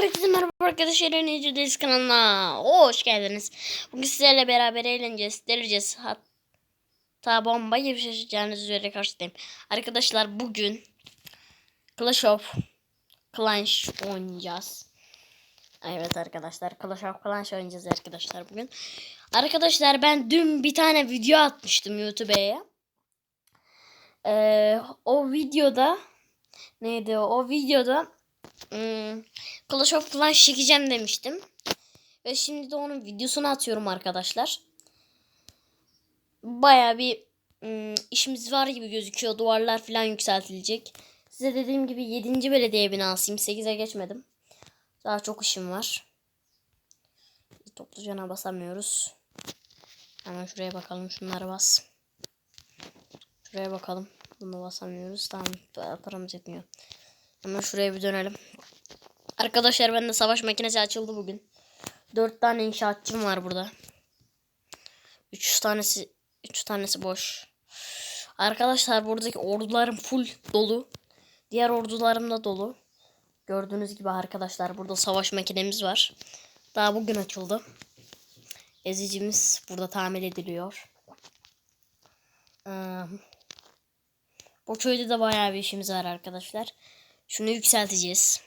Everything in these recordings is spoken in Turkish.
Herkese merhaba arkadaşlar. En iyi Deniz kanalına hoş geldiniz. Bugün sizlerle beraber eğleneceğiz, delireceğiz. Hatta bomba gibi şaşıracağınız üzere karşıdayım. Arkadaşlar bugün Clash of Clans oynayacağız. Evet arkadaşlar Clash of Clans oynayacağız arkadaşlar bugün. Arkadaşlar ben dün bir tane video atmıştım YouTube'a. Ee, o videoda neydi o, o videoda Hmm, Clash of Clans çekeceğim demiştim. Ve şimdi de onun videosunu atıyorum arkadaşlar. Baya bir hmm, işimiz var gibi gözüküyor. Duvarlar falan yükseltilecek. Size dediğim gibi 7. belediye binasıyım. 8'e geçmedim. Daha çok işim var. Toplucana basamıyoruz. Hemen şuraya bakalım. Şunlara bas. Şuraya bakalım. Bunu basamıyoruz. Tamam paramız yetmiyor. Hemen şuraya bir dönelim. Arkadaşlar bende savaş makinesi açıldı bugün. 4 tane inşaatçım var burada. 3 tanesi 3 tanesi boş. Arkadaşlar buradaki ordularım full dolu. Diğer ordularım da dolu. Gördüğünüz gibi arkadaşlar burada savaş makinemiz var. Daha bugün açıldı. Ezicimiz burada tamir ediliyor. Ee, bu köyde de bayağı bir işimiz var arkadaşlar. Şunu yükselteceğiz.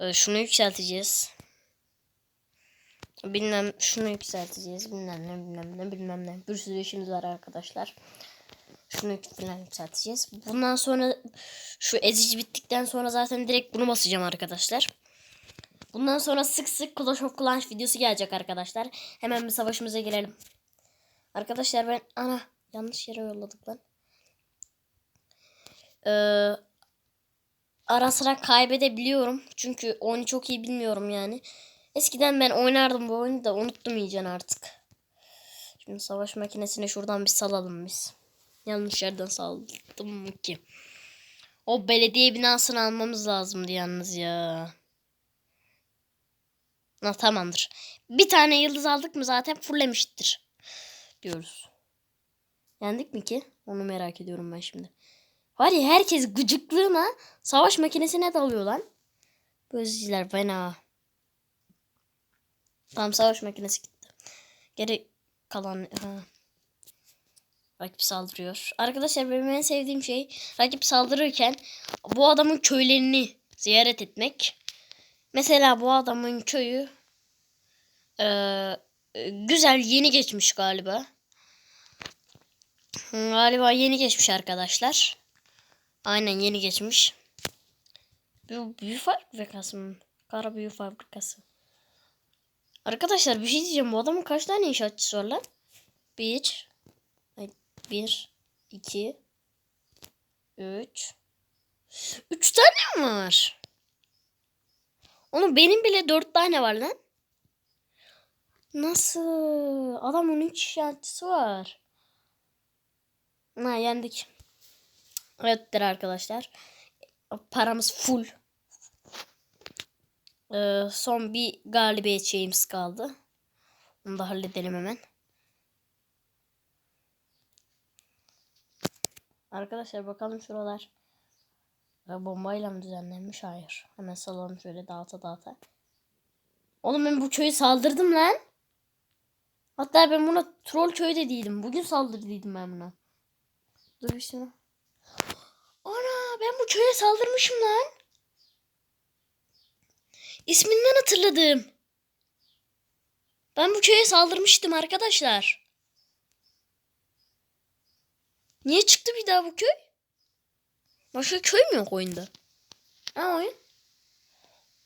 Ee, şunu yükselteceğiz. Bilmem şunu yükselteceğiz. Bilmem ne bilmem ne bilmem ne. Bir sürü işimiz var arkadaşlar. Şunu falan yükselteceğiz. Bundan sonra şu ezici bittikten sonra zaten direkt bunu basacağım arkadaşlar. Bundan sonra sık sık Clash of Clans videosu gelecek arkadaşlar. Hemen bir savaşımıza girelim. Arkadaşlar ben ana yanlış yere yolladık lan. Ee, ara sıra kaybedebiliyorum. Çünkü oyunu çok iyi bilmiyorum yani. Eskiden ben oynardım bu oyunu da unuttum iyice artık. Şimdi savaş makinesini şuradan bir salalım biz. Yanlış yerden saldım ki? O belediye binasını almamız lazımdı yalnız ya. Ha, tamamdır. Bir tane yıldız aldık mı zaten fullemiştir. Diyoruz. Yendik mi ki? Onu merak ediyorum ben şimdi. Var ya herkes gıcıklığına savaş makinesine dalıyor lan. Gözcüler fena. Tamam savaş makinesi gitti. Geri kalan... Ha. Rakip saldırıyor. Arkadaşlar benim en sevdiğim şey rakip saldırırken bu adamın köylerini ziyaret etmek. Mesela bu adamın köyü e, güzel yeni geçmiş galiba. Galiba yeni geçmiş arkadaşlar. Aynen yeni geçmiş. Bu büyü fabrikası mı? Kara büyü fabrikası. Arkadaşlar bir şey diyeceğim. Bu adamın kaç tane inşaatçısı var lan? Bir. Bir. iki, Üç. Üç tane mi var? Oğlum benim bile dört tane var lan. Nasıl? Adamın üç inşaatçısı var. Ha yendik. Evettir arkadaşlar. Paramız full. Ee, son bir galibiyet şeyimiz kaldı. Onu da halledelim hemen. Arkadaşlar bakalım şuralar. Bombayla mı düzenlenmiş? Hayır. Hemen salalım şöyle dağıta dağıta. Oğlum ben bu köyü saldırdım lan. Hatta ben buna troll köy de değilim. Bugün saldırdıydım ben buna. Dur bir şuna. Ben bu köye saldırmışım lan. İsminden hatırladım. Ben bu köye saldırmıştım arkadaşlar. Niye çıktı bir daha bu köy? Başka köy mü yok oyunda? Ha oyun.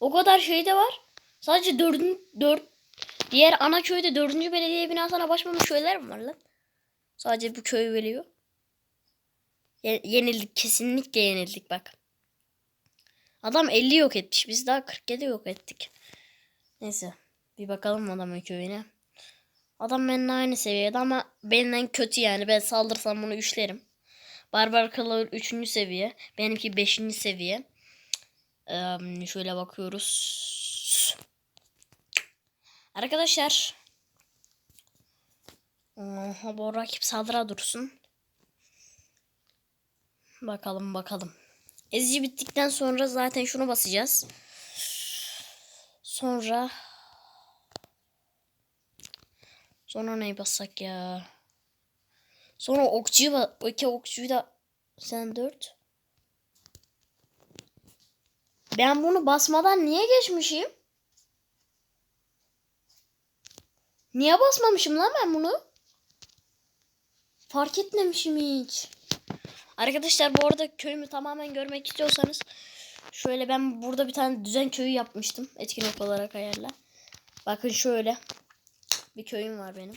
O kadar şey de var. Sadece dördün, dört, diğer ana köyde dördüncü belediye binasına başlamış köyler mi var lan? Sadece bu köyü veriyor. Yenildik kesinlikle yenildik bak. Adam 50 yok etmiş. Biz daha 47 yok ettik. Neyse. Bir bakalım adamın köyüne. Adam benimle aynı seviyede ama benden kötü yani. Ben saldırsam bunu üçlerim. Barbar Kılığı 3. seviye. Benimki 5. seviye. Ee, şöyle bakıyoruz. Arkadaşlar. Aha, bu rakip saldıra dursun. Bakalım bakalım. Ezici bittikten sonra zaten şunu basacağız. Sonra Sonra neyi bassak ya? Sonra okçuyu ba- o iki okçuyu da sen dört. Ben bunu basmadan niye geçmişim? Niye basmamışım lan ben bunu? Fark etmemişim hiç. Arkadaşlar bu arada köyümü tamamen görmek istiyorsanız şöyle ben burada bir tane düzen köyü yapmıştım. Etkinlik olarak ayarla. Bakın şöyle bir köyüm var benim.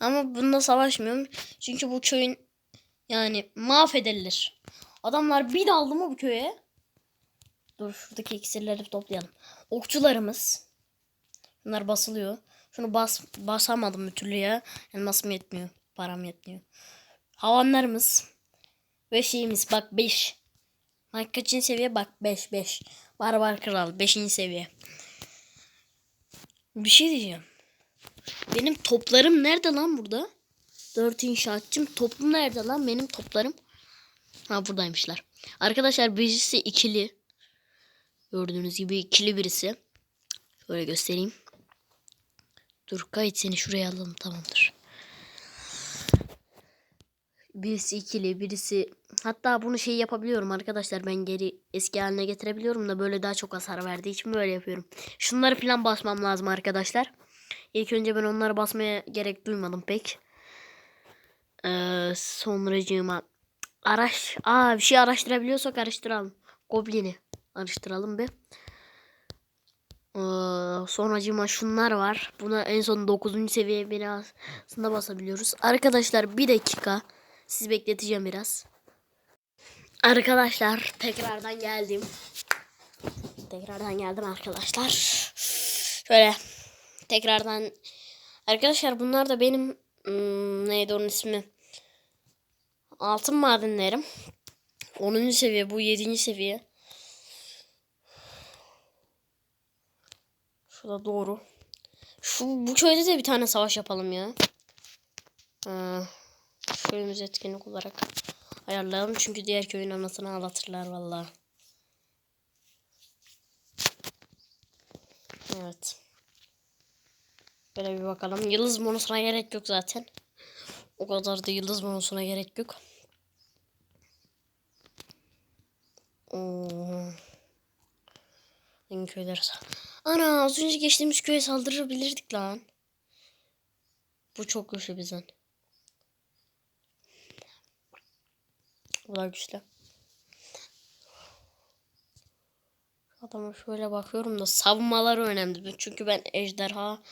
Ama bunda savaşmıyorum. Çünkü bu köyün yani mahvedilir. Adamlar bir daldı mı bu köye? Dur şuradaki iksirleri toplayalım. Okçularımız. Bunlar basılıyor. Şunu bas basamadım bir türlü ya. Elmasım yetmiyor. Param yetmiyor. Havanlarımız. Ve şeyimiz bak 5. Bak kaçıncı seviye? Bak 5 5. Barbar Kral 5. seviye. Bir şey diyeceğim. Benim toplarım nerede lan burada? 4 inşaatçım. Topum nerede lan benim toplarım? Ha buradaymışlar. Arkadaşlar birisi ikili. Gördüğünüz gibi ikili birisi. Şöyle göstereyim. Dur kayıt seni şuraya alalım tamamdır. Birisi ikili birisi hatta bunu şey yapabiliyorum arkadaşlar ben geri eski haline getirebiliyorum da böyle daha çok hasar verdiği için böyle yapıyorum. Şunları falan basmam lazım arkadaşlar. İlk önce ben onları basmaya gerek duymadım pek. Ee, sonracığıma araş Aa bir şey araştırabiliyorsak araştıralım. Goblin'i araştıralım bir. Ee, sonracığıma şunlar var. Buna en son 9. seviye binasında basabiliyoruz. Arkadaşlar bir dakika. Sizi bekleteceğim biraz. Arkadaşlar tekrardan geldim. Tekrardan geldim arkadaşlar. Şöyle tekrardan arkadaşlar bunlar da benim hmm, neydi onun ismi? Altın madenlerim. 10. seviye bu 7. seviye. Şurada doğru. Şu bu köyde de bir tane savaş yapalım ya. Ee, köyümüz etkinlik olarak ayarlayalım çünkü diğer köyün anasını ağlatırlar vallahi. Evet. Böyle bir bakalım. Yıldız bonusuna gerek yok zaten. O kadar da yıldız bonusuna gerek yok. Oo. Köyler? Ana az önce geçtiğimiz köye saldırabilirdik lan. Bu çok güçlü bizden. Bu da güçlü. Adama şöyle bakıyorum da savunmaları önemli. Çünkü ben ejderha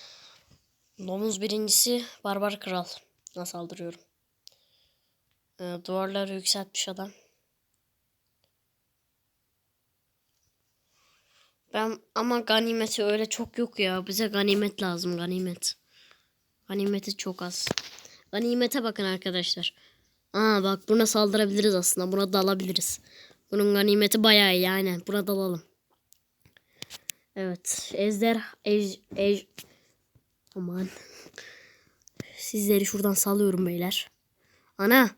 domuz birincisi barbar kral saldırıyorum. Ee, duvarları yükseltmiş adam. Ben ama ganimeti öyle çok yok ya. Bize ganimet lazım ganimet. Ganimeti çok az. Ganimete bakın arkadaşlar. Aa bak buna saldırabiliriz aslında. Buna dalabiliriz. Bunun ganimeti bayağı iyi yani. Buna dalalım. Evet. Ezder ej, ej aman. Sizleri şuradan salıyorum beyler. Ana.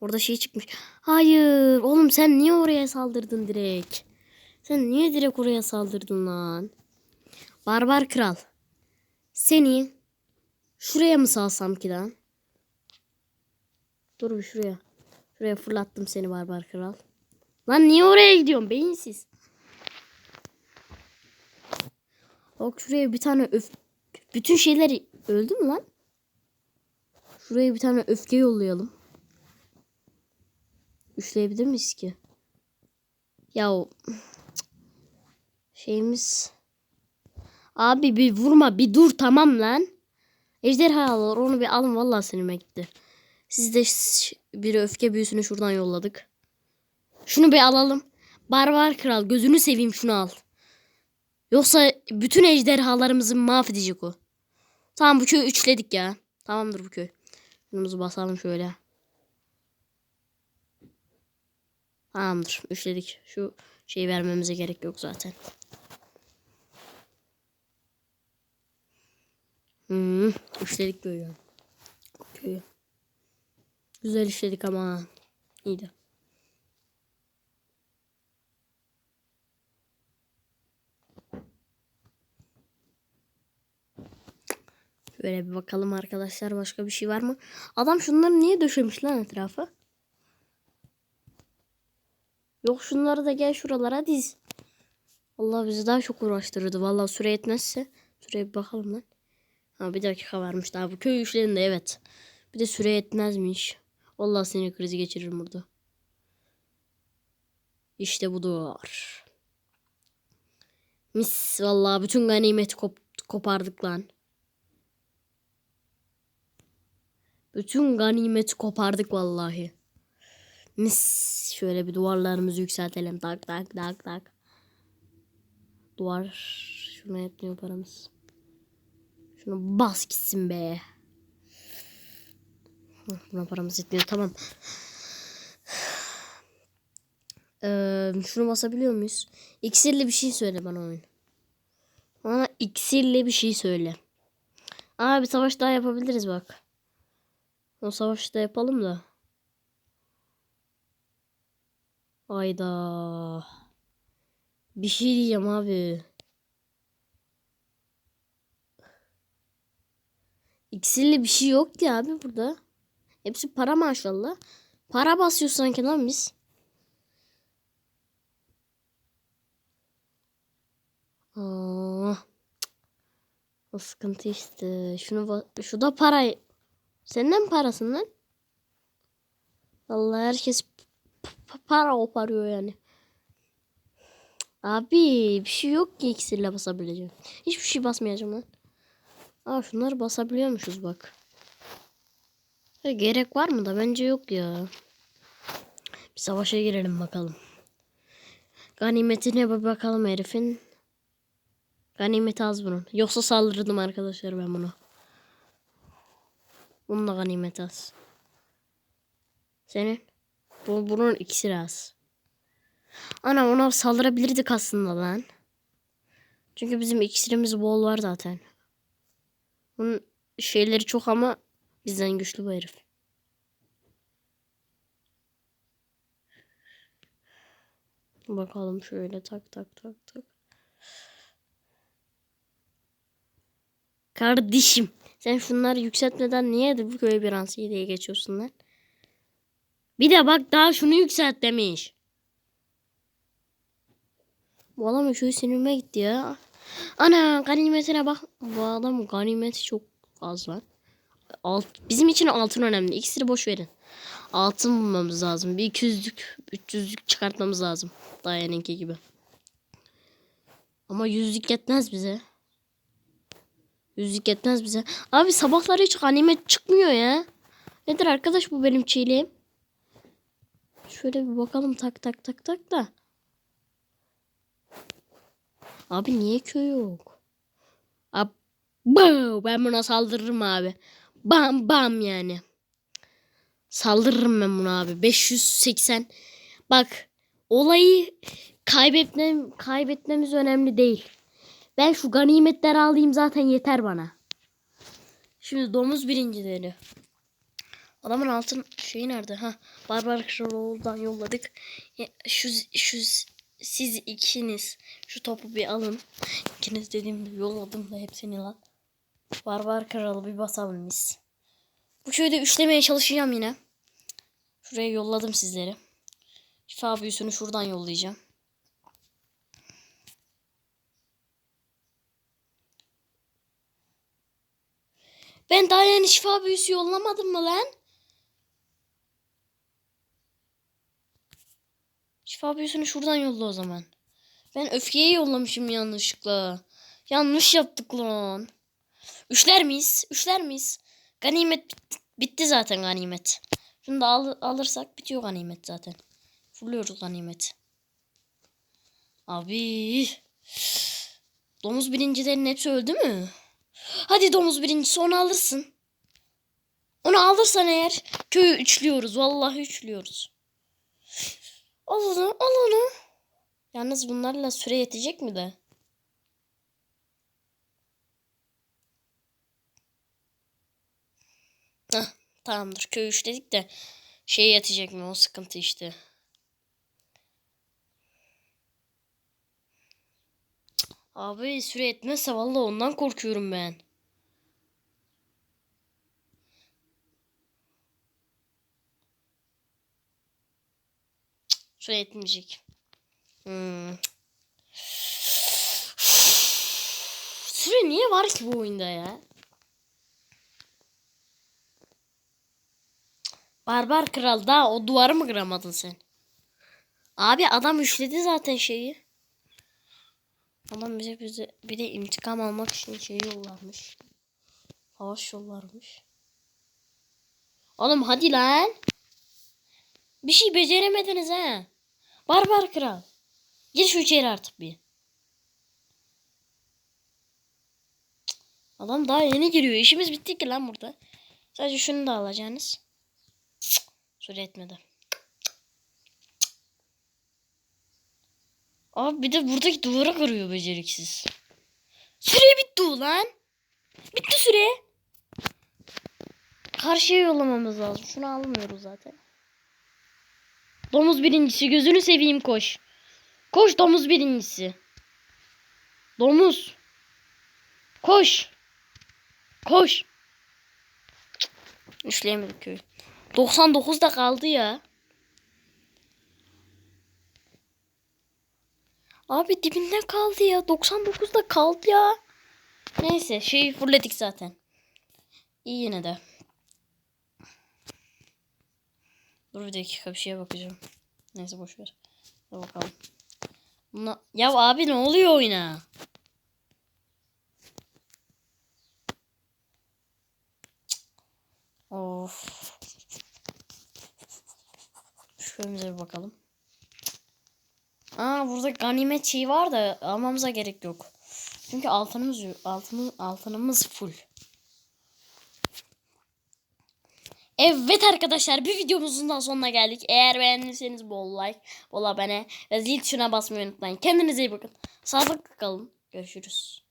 Orada şey çıkmış. Hayır. Oğlum sen niye oraya saldırdın direkt? Sen niye direkt oraya saldırdın lan? Barbar kral. Seni şuraya mı salsam ki lan? Dur bir şuraya. Şuraya fırlattım seni barbar kral. Lan niye oraya gidiyorsun beyinsiz? Bak şuraya bir tane öf... Bütün şeyler öldü mü lan? Şuraya bir tane öfke yollayalım. Üçleyebilir miyiz ki? Ya şeyimiz Abi bir vurma bir dur tamam lan. Ejderhalar onu bir alın vallahi sinirime gitti. Siz de bir öfke büyüsünü şuradan yolladık. Şunu bir alalım. Barbar kral gözünü seveyim şunu al. Yoksa bütün ejderhalarımızı mahvedecek o. Tamam bu köyü üçledik ya. Tamamdır bu köy. Şunumuzu basalım şöyle. Tamamdır. Üçledik. Şu şeyi vermemize gerek yok zaten. Hmm, üçledik böyle. Köyü. Güzel işledik ama. İyiydi. Şöyle bir bakalım arkadaşlar başka bir şey var mı? Adam şunları niye döşemiş lan etrafa? Yok şunları da gel şuralara diz. Allah bizi daha çok uğraştırırdı. Vallahi süre yetmezse. Şuraya bir bakalım lan. Ha bir dakika varmış daha bu köy işlerinde evet. Bir de süre yetmezmiş. Vallahi sinir krizi geçiririm burada. İşte budur. Mis vallahi bütün ganimeti kop kopardık lan. Bütün ganimeti kopardık vallahi. Mis şöyle bir duvarlarımızı yükseltelim. Tak tak tak tak. Duvar şuna yetmiyor paramız. Şunu bas gitsin be. Buna paramız yetmiyor tamam. Ee, şunu basabiliyor muyuz? İksirli bir şey söyle bana oyun. Bana iksirli bir şey söyle. Aa bir savaş daha yapabiliriz bak. O savaşı da yapalım da. Ayda. Bir şey diyeceğim abi. İksirli bir şey yok ki abi burada. Hepsi para maşallah. Para basıyor sanki lan biz. Aa, o sıkıntı işte. Şunu şu da para. Senden parasın lan? Vallahi herkes para koparıyor yani. Abi bir şey yok ki iksirle basabileceğim. Hiçbir şey basmayacağım lan. Aa şunları basabiliyormuşuz bak. Ha, gerek var mı da bence yok ya. Bir savaşa girelim bakalım. Ganimetine bir bakalım herifin. Ganimeti az bunun. Yoksa saldırırdım arkadaşlar ben bunu. Bunun da ganimeti az. Senin? Bu, bunun ikisi az. Ana ona saldırabilirdik aslında lan. Çünkü bizim iksirimiz bol var zaten. Bunun şeyleri çok ama bizden güçlü bu herif. Bakalım şöyle tak tak tak tak. Kardeşim sen şunları yükseltmeden niye de bu köye bir ansiye diye geçiyorsun lan? Bir de bak daha şunu yükselt demiş. Bu adam şu sinirime gitti ya. Ana ganimetine bak. Bu adam ganimeti çok az lan. Alt, bizim için altın önemli. İkisini boş verin. Altın bulmamız lazım. Bir 200'lük 300'lük çıkartmamız lazım. Dayanınki gibi. Ama yüzlük yetmez bize. Yüzlük yetmez bize. Abi sabahları hiç ganimet çıkmıyor ya. Nedir arkadaş bu benim çiğliğim? Şöyle bir bakalım tak tak tak tak da. Abi niye köy yok? Abi, ben buna saldırırım abi. Bam bam yani. Saldırırım ben buna abi. 580. Bak olayı kaybetmem, kaybetmemiz önemli değil. Ben şu ganimetleri alayım zaten yeter bana. Şimdi domuz birincileri. Adamın altın şeyi nerede? Ha, Barbar Kraloğlu'dan yolladık. Şu, şu siz ikiniz şu topu bir alın. İkiniz dediğimde yolladım da hepsini lan. Barbar Kralı bir basalım biz. Bu köyde üçlemeye çalışacağım yine. Şuraya yolladım sizleri. Şifa büyüsünü şuradan yollayacağım. Ben daha yeni şifa büyüsü yollamadım mı lan? Şifa büyüsünü şuradan yolla o zaman. Ben öfkeyi yollamışım yanlışlıkla. Yanlış yaptık lan. Üçler miyiz? Üçler miyiz? Ganimet bitti, bitti zaten ganimet. Şunu da al, alırsak bitiyor ganimet zaten. Fulluyoruz ganimet. Abi. Domuz birincilerin hepsi öldü mü? Hadi domuz birincisi onu alırsın. Onu alırsan eğer köyü üçlüyoruz. Vallahi üçlüyoruz. Al onu, al onu. Yalnız bunlarla süre yetecek mi de? Tamamdır. Köy 3 dedik de şey yatacak mı o sıkıntı işte. Abi süre etmezse valla ondan korkuyorum ben. Süre etmeyecek. Hmm. Süre niye var ki bu oyunda ya? Barbar kral daha o duvarı mı kıramadın sen? Abi adam üçledi zaten şeyi. Adam bize bize bir de intikam almak için şey yollarmış. Savaş yollarmış. Oğlum hadi lan. Bir şey beceremediniz ha. Barbar kral. Gir şu içeri artık bir. Adam daha yeni giriyor. İşimiz bitti ki lan burada. Sadece şunu da alacaksınız. Süre etmedi. Abi bir de buradaki duvara kırıyor beceriksiz. Süre bitti ulan. Bitti süre. Karşıya yollamamız lazım. Şunu almıyoruz zaten. Domuz birincisi. Gözünü seveyim koş. Koş domuz birincisi. Domuz. Koş. Koş. Üçleyemedik köyü. 99'da kaldı ya. Abi dibinde kaldı ya. 99'da kaldı ya. Neyse şeyi fulledik zaten. İyi yine de. Dur bir dakika bir şeye bakacağım. Neyse boş ver. Dur bakalım. Buna... Ya abi ne oluyor oyuna? Of. Köyümüze bir bakalım. Aa burada ganimet şeyi var da almamıza gerek yok. Çünkü altınımız yok. Altınımız, full. Evet arkadaşlar bir videomuzun da sonuna geldik. Eğer beğendiyseniz bol like, bol abone ve zil tuşuna basmayı unutmayın. Kendinize iyi bakın. Sağlıklı kalın. Görüşürüz.